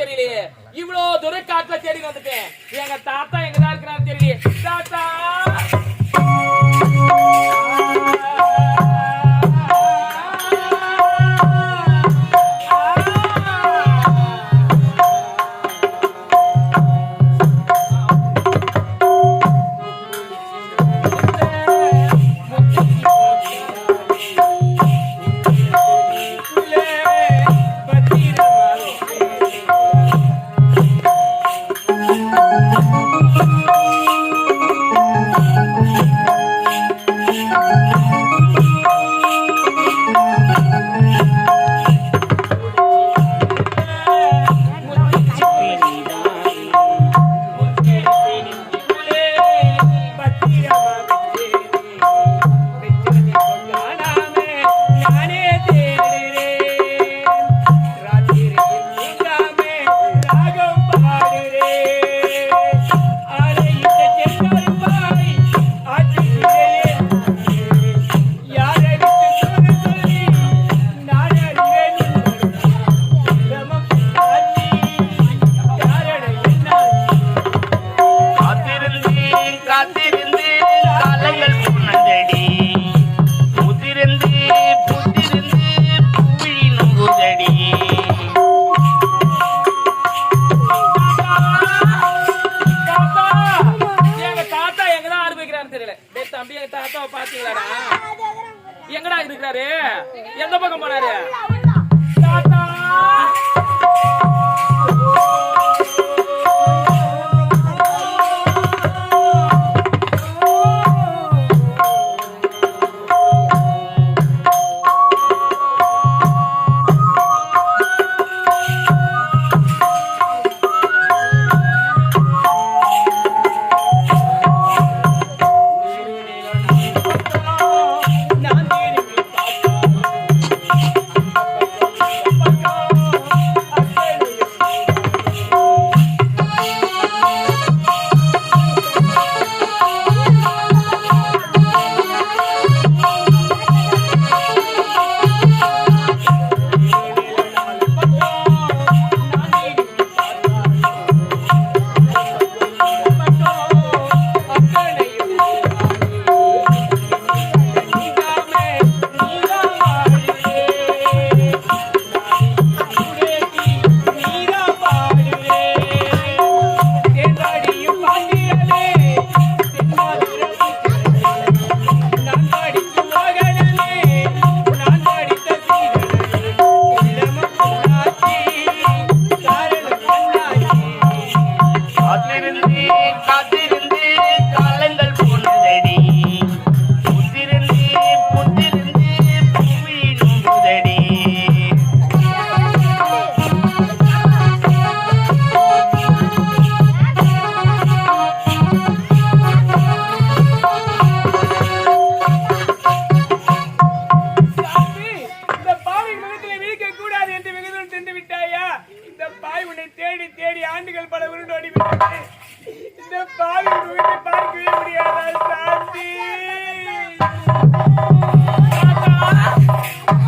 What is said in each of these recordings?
தெரியலையே. இவ்வளவு தூரம் காட்டுல தேடி வந்துட்டேன். எங்க தாத்தா எங்கதான்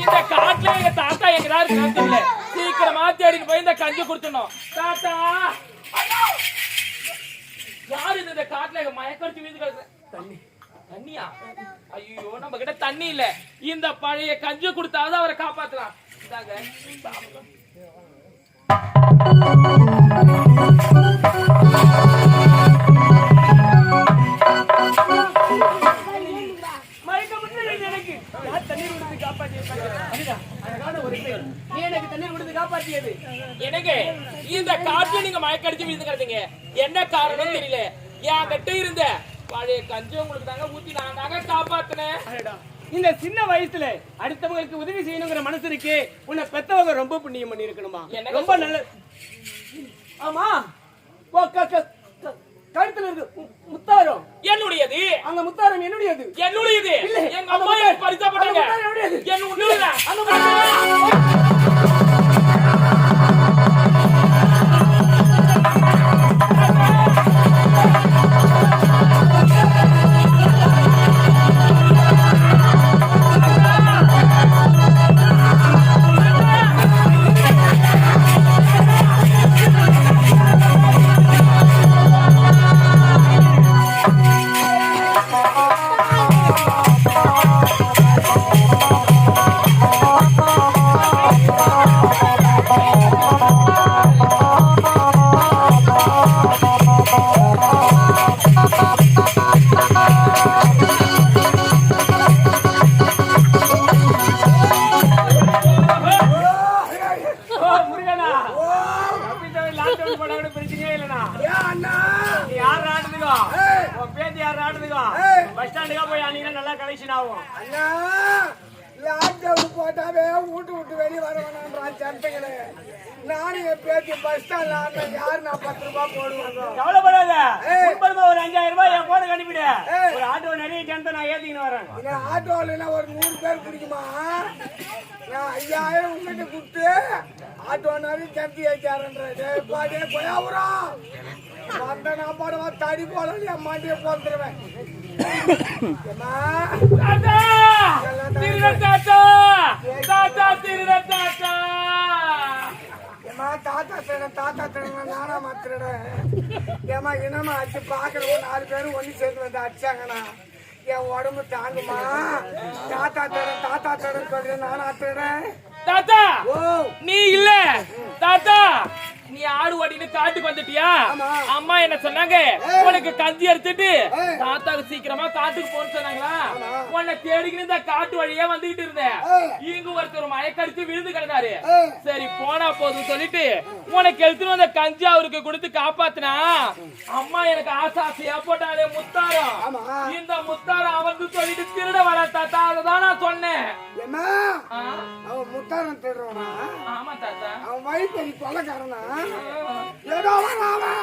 இந்த காட்டுல எங்க தாத்தா எங்கடா இருக்கான்னு தெரியல. சீக்கிரமா தேடிட்டு போய் இந்த கஞ்சி கொடுத்துடணும். தாத்தா யாரு இந்த காட்டுல எங்க மயக்கடிச்சு வீந்து கிடக்குற தண்ணி தண்ணி. தண்ணியா? ஐயோ நம்ம கிட்ட தண்ணி இல்ல. இந்த பழைய கஞ்சி கொடுத்தாவது அவரை காப்பாத்தலாம். இந்தாங்க. எனக்கு தண்ணீர் கொடுத்து காப்பாற்றியது எனக்கு இந்த காற்று நீங்க மயக்கடிச்சு விழுந்து கிடந்தீங்க என்ன காரணம் தெரியல. என் கிட்ட இருந்த? பழைய கஞ்சி உங்களுக்கு தாங்க ஊத்தி நான் தாங்க காப்பாத்தினேன். இந்த சின்ன வயசுல அடுத்தவங்களுக்கு உதவி செய்யணுங்கிற மனசு இருக்கு உன்னை பெத்தவங்க ரொம்ப புண்ணியம் பண்ணி இருக்கணுமா ரொம்ப நல்ல ஆமா. அந்த முத்தாரம் என்னுடையது? என்னுடையது. எங்க அம்மா முத்தாரம். எனக்கு பரிசா போட்டாங்க அந்த முத்தாரம். என்னுடையது. லாக்டவுன் போட கூட பிரச்சனையே நீ யார் ஆடுதுக்கோ உன் பேத்தி யார் ஆடுதுக்கோ பஸ் ஸ்டாண்டுக்கா போய் அன்னைக்கு நல்லா கலெக்ஷன் ஆகும் அண்ணா! லாக்டவுன் போட்டாவே வீட்டு விட்டு வெளியே வர வேணான்றான் சட்டைகளே நானும் என் பேத்தி பஸ் ஸ்டாண்ட்ல ஆடின யாரு? நான் பத்து ரூபாய் போடுவாங்க கவலைப்படாத ஏய். முன்பதுமா ஒரு அஞ்சாயிரம் ரூபாய் என் போனுக்கு அனுப்பிடு ஏய். ஒரு நிறைய ஜனத்தை நான் ஏத்திக்கின்னு வரேன் இந்த ஆட்டோவில் ஒரு நூறு பேர் பிடிக்குமா நான் ஐயாயிரம் உங்ககிட்ட கொடுத்து ஆட்டோ நிறைய சந்தி ஏச்சாரன்றே பாடே கொயாவுரம் வந்த நான் பாடுவா தடி போல என் மாண்டியை போந்துருவேன் தாத்தா! தாத்தா. திருட தாத்தா! ஏமா தாத்தா! திருடன் தாத்தா திருடன் நானா மாத்திரடன் ஏமா இனமா அடிச்சு பாக்குறவங்க நாலு பேரும் ஒண்ணு சேர்ந்து வந்து அடிச்சாங்கண்ணா என் உடம்பு தாங்குமா? தாத்தா திருடன் தாத்தா திருடன் சொல்றேன் நானா திருடன் தாத்தா ஓ. நீ இல்ல. தாத்தா நீ ஆடு ஓட்டிட்டு காட்டுக்கு வந்துட்டியா. அம்மா என்ன சொன்னாங்க? உனக்கு கஞ்சி எடுத்துட்டு. தாத்தாக்கு சீக்கிரமா காட்டுக்கு போன்னு சொன்னாங்களா. உன்னை தேடிக்கிட்டு இந்த காட்டு வழியா வந்துகிட்டு இருந்தேன். இங்க ஒருத்தர் மயக்கடிச்சு விழுந்து கிடந்தாரு. சரி போனா போதும் சொல்லிட்டு உனக்கு எடுத்துட்டு வந்த கஞ்சி அவருக்கு கொடுத்து காப்பாத்தினா அம்மா எனக்கு ஆசை ஆசையா போட்டாலே முத்தாரம். இந்த முத்தாரம் அவனுக்கு சொல்லிட்டு திருட வர தாத்தா அததான் நான் சொன்னேன். அவன் முத்தாரன் திருடுறானா? ஆமா தாத்தா. அவன் வயிற்று கொள்ளக்காரனா ஏதோ வரான் அவன்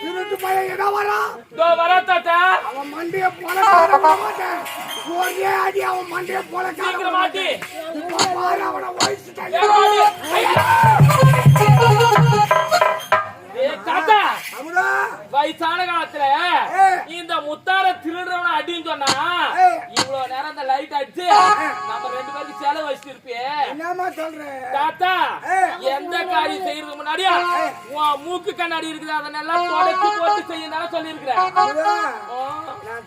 திருட்டு பையன் ஏதோ வரான் இதோ வர தாத்தா. அவன் மண்டைய பொலக்காரன் மாட்டேன் ஒரே அடி அவன் மண்டைய சீக்கிரம் பொலக்காரன் மாட்டி இப்ப பாரு அவனை வயசு தாத்தா. வயசான காலத்துல. இந்த முத்தார திருடுறவன அடின்னு சொன்னா ஏய். இவ்வளவு நேரம் அந்த லைட் அடிச்சு நம்ம ரெண்டு பேருக்கு செலவு என்னம்மா சொல்ற? தாத்தா. எந்த காரியம் செய்யறதுக்கு முன்னாடியா உன் மூக்கு கண்ணாடி இருக்குது அதை நல்லா தொடச்சு போட்டு செய்யணும் சொல்லி அமுதா, நான்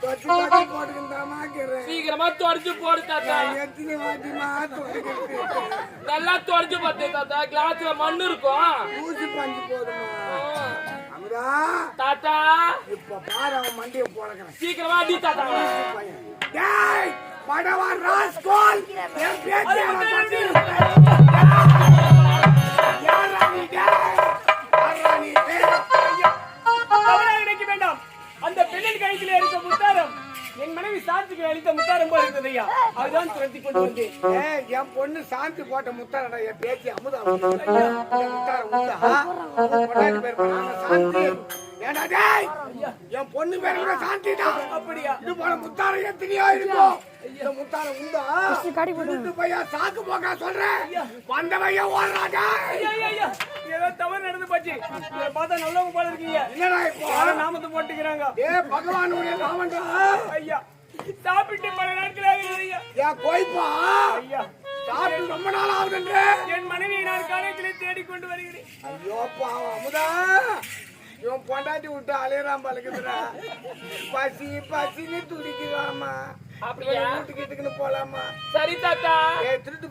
போட்டுக்கிட்டாமா இருக்கிறேன். சீக்கிரமா தொடச்சு போடு தாத்தா. எத்தனை வாட்டிமா நல்லா தொடச்சு பார்த்து தாத்தா. கிளாஸ்ல மண்ணு இருக்கும். ஊசி பஞ்சு போதுமா அமுதா. தாத்தா. இப்ப பாரு அவன் மண்டைய பொலக்கிறேன் சீக்கிரமா அடி தாத்தா. டேய்! படவா ராஸ்கோல். என் பேச்சு யாரா நீ யாரா நீ நினைக்க வேண்டாம். அந்த பெண்ணின் கழுத்திலே இருக்க முத்தாரம் என் மனைவி சாந்திக்கு அளித்த முத்தாரம் போல இருந்தது ஐயா. அதுதான் துரத்தி கொண்டு வந்தேன் என் பொண்ணு சாந்தி போட்ட முத்தாரடா என் பேத்தி அமுதா என் முத்தார உண்டா? உன் பொண்டாட்டி பேர் பண்ணாம சாந்தி. ஏடா டேய் என் பொண்ணு பேர் கூட சாந்தி தான் அப்படியா? இது போல முத்தாரம் எத்தனையோ இருக்கும் இந்த முத்தாரம் உண்டா? திருட்டு பையன் சாக்கு போக்கா சொல்றேன் வந்த பையன் ஓடுறா டேய் ஐயா, ஐயா, ஐயா. ஏதோ தவறு நடந்து போச்சு. பார்த்தா நல்லவங்க போல இருக்கீங்க என்னடா இப்போ? நாமத்தை போட்டுக்கிறாங்க. ஏ பகவானுடைய நாமண்டா? ஐயா சாப்பிட்டு பல நாட்கள் ஆகுது ஐயா. ஏன் போய்ப்பா ஐயா. சாப்பிட்டு ரொம்ப நாள் ஆகுதுன்றே. என் மனைவியை நான் காலேஜிலே தேடிக்கொண்டு வருகிறேன். ஐயோ பாவம். அமுதா இவன் பொண்டாட்டி விட்டு அலையறான் பழகுதுடா பசி பசின்னு துடிக்குதாமா அப்படியா? வீட்டுக்கு போலாமா சரி தாத்தா திருட்டு